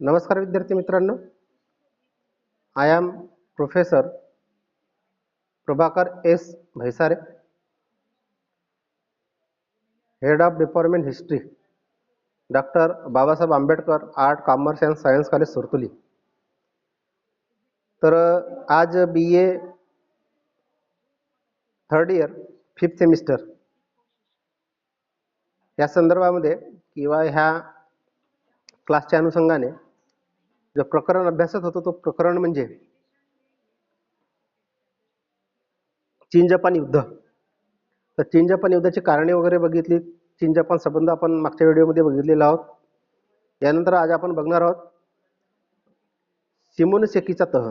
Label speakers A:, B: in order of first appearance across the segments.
A: नमस्कार विद्यार्थी मित्रांनो. I am professor Prabhakar S Bhaisare head of department history doctor Babasaheb Ambedkar art commerce and science college Surtuli तर आज B A third year fifth semester या संदर्भामध्ये किंवा ह्या क्लासच्या अनुषंगाने जो प्रकरण अभ्यासत होतो तो प्रकरण म्हणजे चीन जपान युद्ध. तर चीन जपान युद्धाची कारणे वगैरे बघितली. चीन जपान संबंध आपण मागच्या व्हिडिओमध्ये बघितलेला आहोत. यानंतर आज आपण बघणार आहोत सिमोनसेकीचा तह.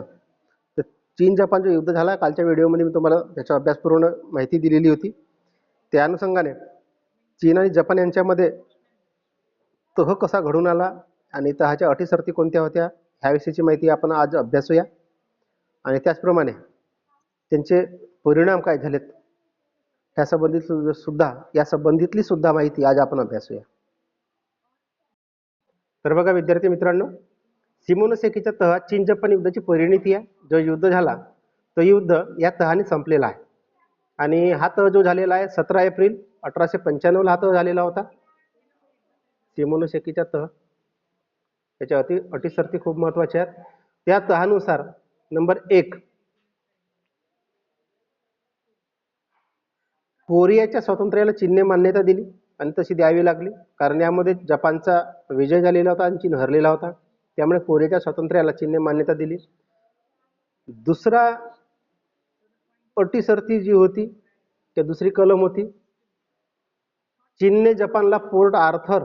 A: तर चीन जपान जो युद्ध झाला कालच्या व्हिडिओमध्ये मी तुम्हाला त्याचा अभ्यासपूर्ण माहिती दिलेली होती. त्या अनुषंगाने चीन आणि जपान यांच्यामध्ये तह कसा घडून आला? आणि तहाच्या अटी सर्ती कोणत्या होत्या? ह्याविषयीची माहिती आपण आज अभ्यासूया. आणि त्याचप्रमाणे त्यांचे परिणाम काय झालेत? ह्या संबंधित सुद्धा या संबंधितली सुद्धा माहिती आज आपण अभ्यासूया. तर बघा विद्यार्थी मित्रांनो सिमोनोसेकीच्या तहात चीन जपान युद्धाची परिणिती आहे. जो युद्ध झाला तो युद्ध या तहाने संपलेला आहे. आणि हा तह जो झालेला आहे सतरा एप्रिल अठराशे पंच्याण्णवला हा तह झालेला होता. सिमोनोसेकीचा तह त्याच्या अटी अटीसरती खूप महत्त्वाच्या आहेत. त्या तहानुसार नंबर एक. कोरियाच्या स्वातंत्र्याला चीनने मान्यता दिली आणि तशी द्यावी लागली. कारण यामध्ये जपानचा विजय झालेला होता आणि चीन हरलेला होता. त्यामुळे कोरियाच्या स्वातंत्र्याला चीनने मान्यता दिली. दुसरा अटी जी होती त्या दुसरी कलम होती. चीनने जपानला पोर्ट आर्थर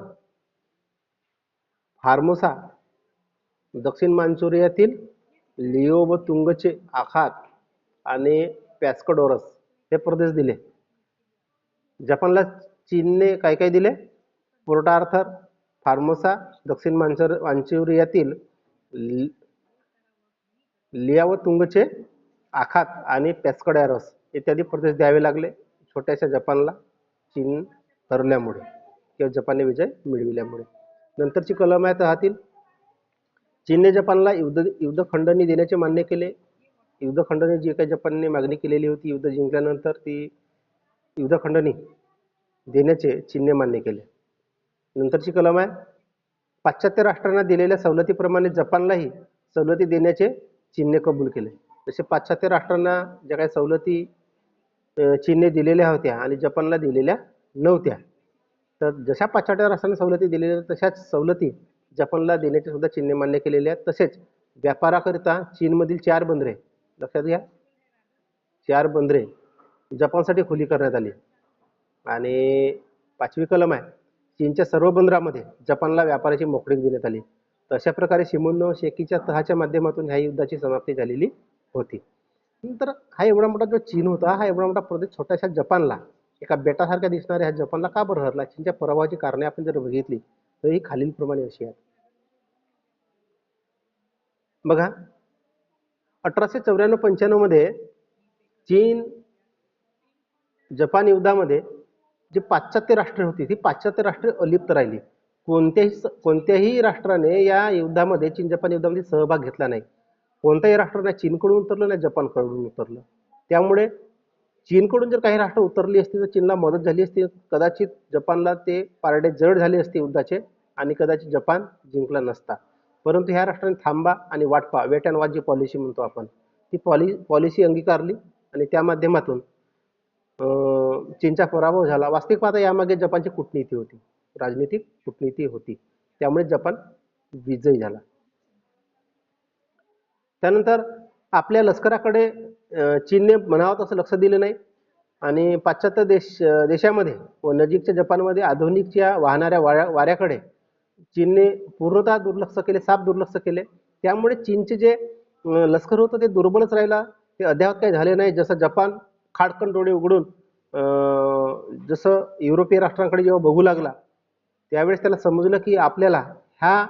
A: फार्मोसा दक्षिण मांचुरियातील लिओ व तुंगचे आखात आणि पॅस्कडोरस हे प्रदेश दिले. जपानला चीनने काय काय दिले? पोर्ट आर्थर फार्मोसा दक्षिण मांचर मांचुरियातील लि- लिया व तुंगचे आखात आणि पॅस्कडॅरस इत्यादी प्रदेश द्यावे लागले. छोट्याशा जपानला चीन हरल्यामुळे किंवा जपानने विजय मिळविल्यामुळे. नंतरची कलम आहे तहातील चीनने जपानला युद्ध युद्ध खंडणी देण्याचे मान्य केले. युद्ध खंडणी जी काही जपानने मागणी केलेली होती युद्ध जिंकल्यानंतर ती युद्ध खंडणी देण्याचे चीनने मान्य केले. नंतरची कलम आहे पाश्चात्य राष्ट्रांना दिलेल्या सवलतीप्रमाणे जपानलाही सवलती देण्याचे चीनने कबूल केले. जसे पाश्चात्य राष्ट्रांना ज्या काही सवलती चीनने दिलेल्या होत्या आणि जपानला दिलेल्या नव्हत्या. तर जशा पाश्चात्य राष्ट्रांना सवलती दिलेल्या आहेत, तशाच सवलती जपानला देण्याचे सुद्धा चीनने मान्य केलेल्या आहेत. तसेच व्यापाराकरिता चीनमधील चार बंदरे लक्षात घ्या. चार बंदरे जपानसाठी खुली करण्यात आली. आणि पाचवी कलम आहे चीनच्या सर्व बंदरामध्ये जपानला व्यापाराची मोकळीक देण्यात आली. तर अशा प्रकारे शिमोनो शेकीच्या तहाच्या माध्यमातून ह्या युद्धाची समाप्ती झालेली होती. नंतर हा एवढा मोठा जो चीन होता हा एवढा मोठा प्रदेश छोट्याशा जपानला एका बेटासारख्या दिसणाऱ्या ह्या जपानला का बरं हरला? चीनच्या पराभवाची कारणे आपण जर बघितली तर ही खालीलप्रमाणे अशी आहेत. बघा अठराशे चौऱ्याण्णव पंच्याण्णवमध्ये चीन जपान युद्धामध्ये जी पाश्चात्य राष्ट्रे होती ती पाश्चात्य राष्ट्रे अलिप्त राहिली. कोणत्याही कोणत्याही राष्ट्राने या युद्धामध्ये चीन जपान युद्धामध्ये सहभाग घेतला नाही. कोणत्याही राष्ट्राने चीनकडून उतरलं नाही जपानकडून उतरलं. त्यामुळे चीनकडून जर काही राष्ट्र उतरली असती तर चीनला मदत झाली असती. कदाचित जपानला ते पारडे जड झाले असते युद्धाचे आणि कदाचित जपान जिंकला नसता. परंतु ह्या राष्ट्राने थांबा आणि वाटपा वेट अँड वॉच जी पॉलिसी म्हणतो आपण ती पॉलि पॉलिसी अंगीकारली आणि त्या माध्यमातून चीनचा पराभव झाला. वास्तविक पाहता यामागे जपानची कूटनीती होती. राजनीतिक कूटनीती होती. त्यामुळे जपान विजयी झाला. त्यानंतर आपल्या लष्कराकडे चीनने म्हणावं तसं लक्ष दिलं नाही. आणि पाश्चात्य देश देशामध्ये व नजीकच्या जपानमध्ये आधुनिकच्या वाहणाऱ्या वाऱ्या वाऱ्याकडे चीनने पूर्णतः दुर्लक्ष केले साफ दुर्लक्ष केले. त्यामुळे चीनचे जे लष्कर होतं ते दुर्बलच राहिला. ते अद्याप काही झाले नाही. जसं जपान खाडकन डोळे उघडून जसं युरोपीय राष्ट्रांकडे जेव्हा बघू लागला त्यावेळेस त्याला समजलं की आपल्याला ह्या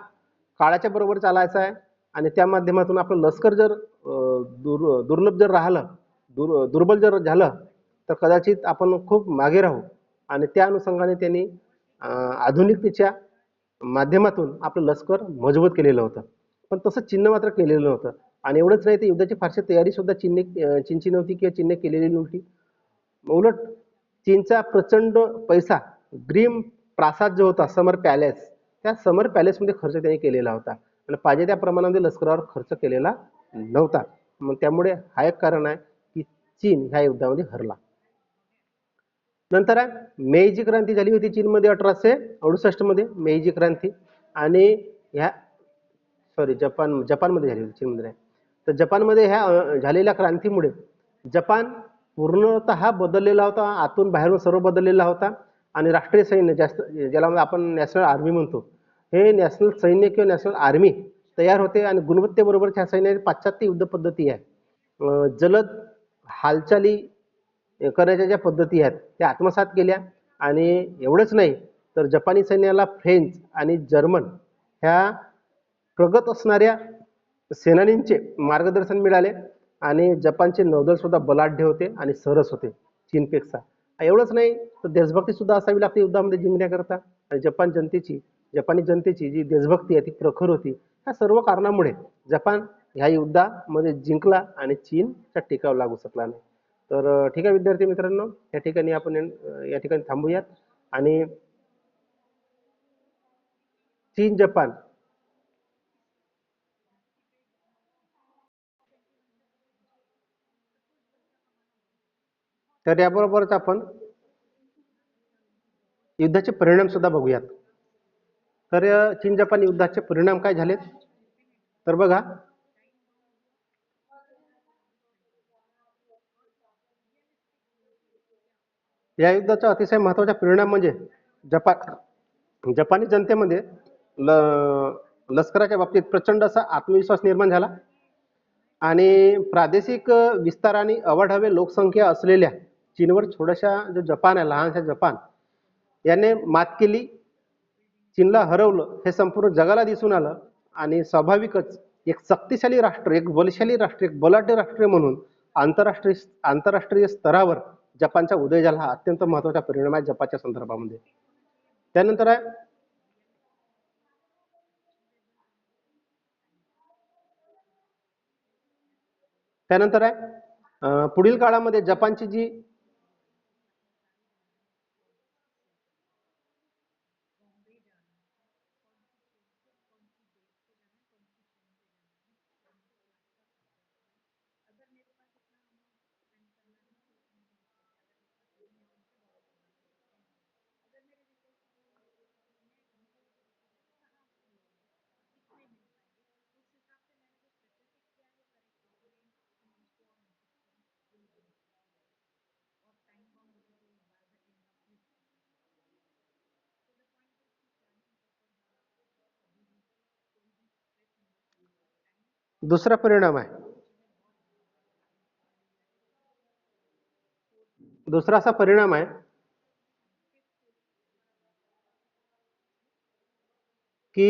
A: काळाच्या बरोबर चालायचं आहे. आणि त्या माध्यमातून आपलं लष्कर जर दुर दुर्लभ जर राहिलं दुर दुर्बल जर झालं तर कदाचित आपण खूप मागे राहू. आणि त्या अनुषंगाने त्यांनी आधुनिकतेच्या माध्यमातून आपलं लष्कर मजबूत केलेलं होतं. पण तसं चिन्ह मात्र केलेलं नव्हतं. आणि एवढंच नाही तर युद्धाची फारशी तयारी सुद्धा चीनने चीनची नव्हती किंवा चिन्हे केलेली नव्हती. उलट चीनचा प्रचंड पैसा ग्रीम प्रासाद जो होता समर पॅलेस त्या समर पॅलेसमध्ये खर्च त्यांनी केलेला होता. आणि पाहिजे त्या प्रमाणामध्ये लष्करावर खर्च केलेला नव्हता. मग त्यामुळे हा एक कारण आहे की चीन ह्या युद्धामध्ये हरला. नंतर आहे मेईजी क्रांती झाली होती चीनमध्ये अठराशे अडुसष्टमध्ये मेईजी क्रांती. आणि ह्या सॉरी जपान जपानमध्ये झाली होती चीनमध्ये नाही. तर जपानमध्ये ह्या झालेल्या क्रांतीमुळे जपान पूर्णतः बदललेला होता आतून बाहेरून सर्व बदललेला होता. आणि राष्ट्रीय सैन्य जास्त ज्याला आपण नॅशनल आर्मी म्हणतो हे नॅशनल सैन्य किंवा नॅशनल आर्मी तयार होते आणि गुणवत्तेबरोबरच्या सैन्याची पाश्चात्य युद्ध पद्धती आहे. जलद हालचाली करण्याच्या ज्या पद्धती आहेत त्या आत्मसात केल्या. आणि एवढंच नाही तर जपानी सैन्याला फ्रेंच आणि जर्मन ह्या प्रगत असणाऱ्या सेनानींचे मार्गदर्शन मिळाले आणि जपानचे नौदल सुद्धा बलाढ्य होते आणि सरस होते चीनपेक्षा. एवढंच नाही तर देशभक्ती सुद्धा असावी लागते युद्धामध्ये जिंकण्याकरता. आणि जपान जनतेची जपानी जनतेची जी देशभक्ती आहे ती प्रखर होती. ह्या सर्व कारणामुळे जपान ह्या युद्धामध्ये जिंकला आणि चीनचा टिकाव लागू शकला नाही. तर ठीक आहे विद्यार्थी मित्रांनो या ठिकाणी आपण या ठिकाणी थांबूयात. आणि चीन जपान. तर याबरोबरच आपण युद्धाचे परिणाम सुद्धा बघूयात. तर चीन जपान युद्धाचे परिणाम काय झालेत? तर बघा. या युद्धाचा अतिशय महत्त्वाचा परिणाम म्हणजे जपान. जपानी जनतेमध्ये ल लष्कराच्या बाबतीत प्रचंड असा आत्मविश्वास निर्माण झाला आणि प्रादेशिक विस्तार आणि लोकसंख्या असलेल्या चीनवर थोड्याशा जो जपान आहे लहानशा जपान याने मात केली. चीनला हरवलं हे संपूर्ण जगाला दिसून आलं आणि स्वाभाविकच एक शक्तिशाली राष्ट्र एक बलशाली राष्ट्र एक बलाढ्य राष्ट्र म्हणून आंतरराष्ट्रीय आंतरराष्ट्रीय स्तरावर जपानचा उदय झाला. हा अत्यंत महत्त्वाचा परिणाम आहे जपानच्या संदर्भामध्ये. त्यानंतर आहे त्यानंतर आहे पुढील काळामध्ये जपानची जी दुसरा परिणाम आहे. दुसरा असा परिणाम आहे की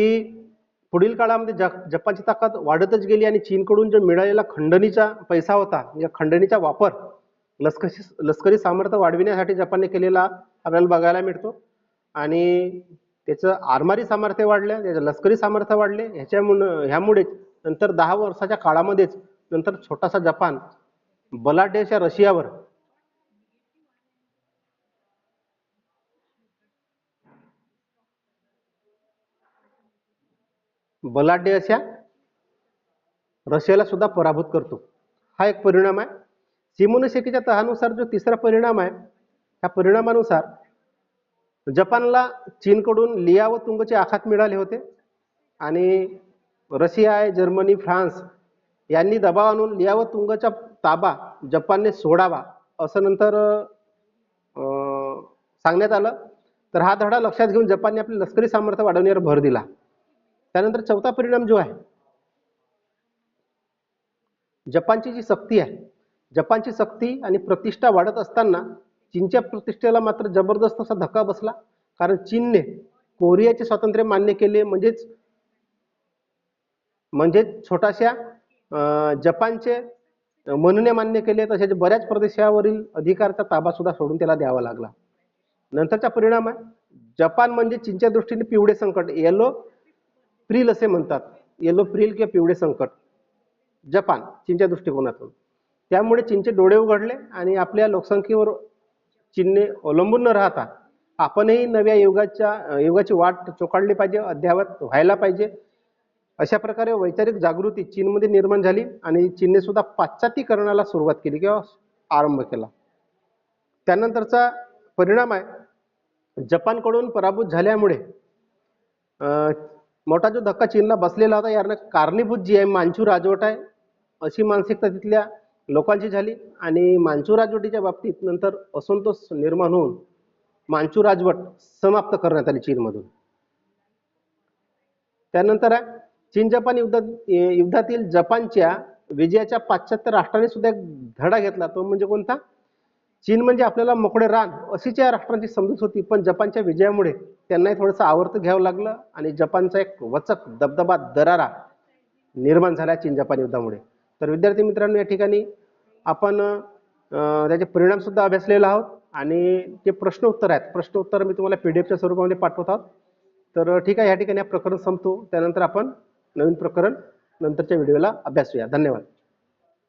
A: पुढील काळामध्ये जग जपानची ताकद वाढतच गेली आणि चीनकडून जो मिळालेला खंडणीचा पैसा होता या खंडणीचा वापर लष्करी लष्करी सामर्थ्य वाढविण्यासाठी जपानने केलेला आपल्याला बघायला मिळतो. आणि त्याचं आरमारी सामर्थ्य वाढलं त्याचं लष्करी सामर्थ्य वाढले ह्याच्यामुळं ह्यामुळेच नंतर दहा वर्षाच्या काळामध्येच नंतर छोटासा जपान बलाढ्याच्या रशियावर. बलाढ्य अशा रशियाला सुद्धा पराभूत करतो. हा एक परिणाम आहे. सिमोनशेकीच्या तहानुसार जो तिसरा परिणाम आहे त्या परिणामानुसार जपानला चीनकडून लिया व तुंगचे आखात मिळाले होते आणि रशिया आहे जर्मनी फ्रान्स यांनी दबाव आणून लिया व तुंगचा ताबा जपानने सोडावा असं नंतर सांगण्यात आलं. तर हा धडा लक्षात घेऊन जपानने आपले लष्करी सामर्थ्य वाढवण्यावर भर दिला. त्यानंतर चौथा परिणाम जो आहे जपानची जी सक्ती आहे जपानची सक्ती आणि प्रतिष्ठा वाढत असताना चीनच्या प्रतिष्ठेला मात्र जबरदस्त असा धक्का बसला. कारण चीनने कोरियाचे स्वातंत्र्य मान्य केले म्हणजेच म्हणजेच छोट्याशा जपानचे म्हणणे मान्य केले तसेच बऱ्याच प्रदेशावरील अधिकारचा ताबा सुद्धा सोडून त्याला द्यावा लागला. नंतरचा परिणाम आहे जपान म्हणजे चीनच्या दृष्टीने पिवळे संकट येलो प्रिल असे म्हणतात. येलो प्रिल किंवा पिवळे संकट जपान चीनच्या दृष्टिकोनातून. त्यामुळे चीनचे डोळे उघडले आणि आपल्या लोकसंख्येवर चीनने अवलंबून न राहता आपणही नव्या युगाच्या युगाची वाट चोखाडली पाहिजे अद्ययावत व्हायला पाहिजे. अशा प्रकारे वैचारिक जागृती चीनमध्ये निर्माण झाली आणि चीनने सुद्धा पाश्चातीकरणाला सुरुवात केली किंवा आरंभ केला. त्यानंतरचा परिणाम आहे जपानकडून पराभूत झाल्यामुळे मोठा जो धक्का चीनला बसलेला होता यानं कारणीभूत जी आहे मांचू राजवट आहे अशी मानसिकता तिथल्या लोकांची झाली आणि मांचू राजवटीच्या बाबतीत नंतर असंतोष निर्माण होऊन मांचू राजवट समाप्त करण्यात आली चीनमधून. त्यानंतर आहे चीन जपान युद्धात युद्धातील जपानच्या विजयाच्या पाश्चात्य राष्ट्राने सुद्धा एक धडा घेतला. तो म्हणजे कोणता? चीन म्हणजे आपल्याला मोकळे रान अशीच या राष्ट्रांची समजूत होती. पण जपानच्या विजयामुळे त्यांनाही थोडंसं आवर्त घ्यावं लागलं आणि जपानचा एक वचक दबदबा दरारा निर्माण झाला चीन जपान युद्धामुळे. तर विद्यार्थी मित्रांनो या ठिकाणी आपण त्याचे परिणामसुद्धा अभ्यासलेला आहोत आणि जे प्रश्न उत्तर आहेत प्रश्न उत्तर मी तुम्हाला पी डी एफच्या स्वरूपामध्ये पाठवत आहोत. तर ठीक आहे या ठिकाणी हा प्रकरण संपतो. त्यानंतर आपण नवीन प्रकरण नंतरच्या व्हिडिओला अभ्यासूया धन्यवाद.